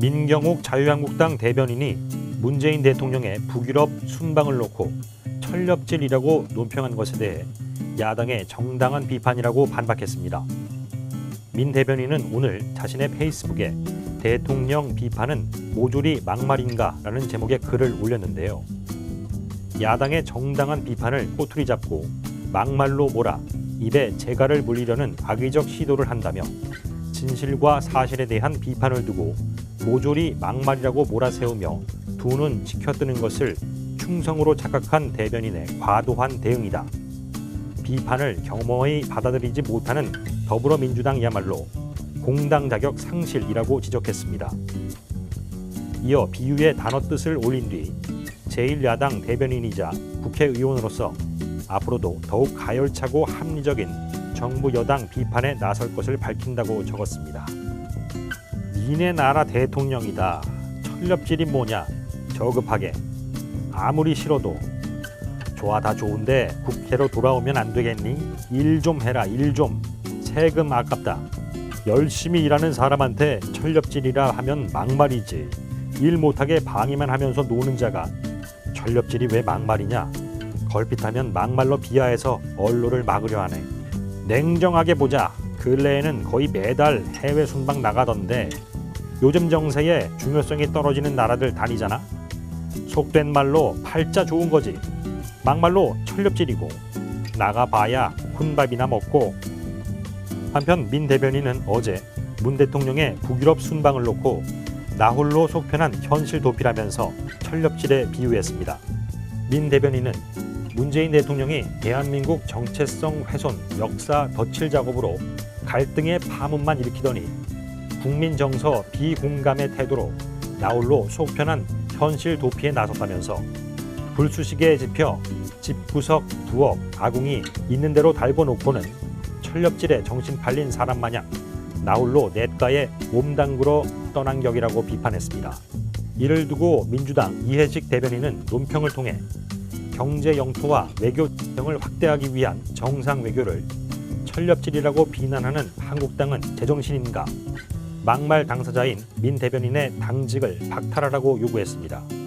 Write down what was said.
민경욱 자유한국당 대변인이 문재인 대통령의 북유럽 순방을 놓고 철렵질이라고 논평한 것에 대해 야당의 정당한 비판이라고 반박했습니다. 민 대변인은 오늘 자신의 페이스북에 대통령 비판은 모조리 막말인가 라는 제목의 글을 올렸는데요. 야당의 정당한 비판을 꼬투리 잡고 막말로 몰아 입에 재갈을 물리려는 악의적 시도를 한다며 진실과 사실에 대한 비판을 두고 모조리 막말이라고 몰아세우며 두 눈 지켜뜨는 것을 충성으로 착각한 대변인의 과도한 대응이다. 비판을 겸허히 받아들이지 못하는 더불어민주당이야말로 공당 자격 상실이라고 지적했습니다. 이어 비유의 단어 뜻을 올린 뒤 제1야당 대변인이자 국회의원으로서 앞으로도 더욱 가열차고 합리적인 정부 여당 비판에 나설 것을 밝힌다고 적었습니다. 니네 나라 대통령이다. 철렵질이 뭐냐? 저급하게. 아무리 싫어도 좋아 다 좋은데 국회로 돌아오면 안 되겠니? 일 좀 해라 일 좀. 세금 아깝다. 열심히 일하는 사람한테 철렵질이라 하면 막말이지. 일 못하게 방해만 하면서 노는 자가 철렵질이 왜 막말이냐? 걸핏하면 막말로 비하해서 언로를 막으려 하네. 냉정하게 보자. 근래에는 거의 매달 해외 순방 나가던데 요즘 정세에 중요성이 떨어지는 나라들 다니잖아. 속된 말로 팔자 좋은 거지. 막말로 철렵질이고 나가봐야 혼밥이나 먹고 한편 민 대변인은 어제 문 대통령의 북유럽 순방을 놓고 나홀로 속편한 현실 도피라면서 철렵질에 비유했습니다. 민 대변인은 문재인 대통령이 대한민국 정체성 훼손, 역사 덧칠 작업으로 갈등의 파문만 일으키더니 국민 정서 비공감의 태도로 나홀로 속편한 현실 도피에 나섰다면서 불수식에 집혀 집구석 두억 아궁이 있는 대로 달고 놓고는 철렵질에 정신 팔린 사람 마냥 나홀로 냇가에 몸담그러 떠난 격이라고 비판했습니다. 이를 두고 민주당 이해식 대변인은 논평을 통해 경제 영토와 외교 등을 확대하기 위한 정상 외교를 철렵질이라고 비난하는 한국당은 제정신인가 막말 당사자인 민 대변인의 당직을 박탈하라고 요구했습니다.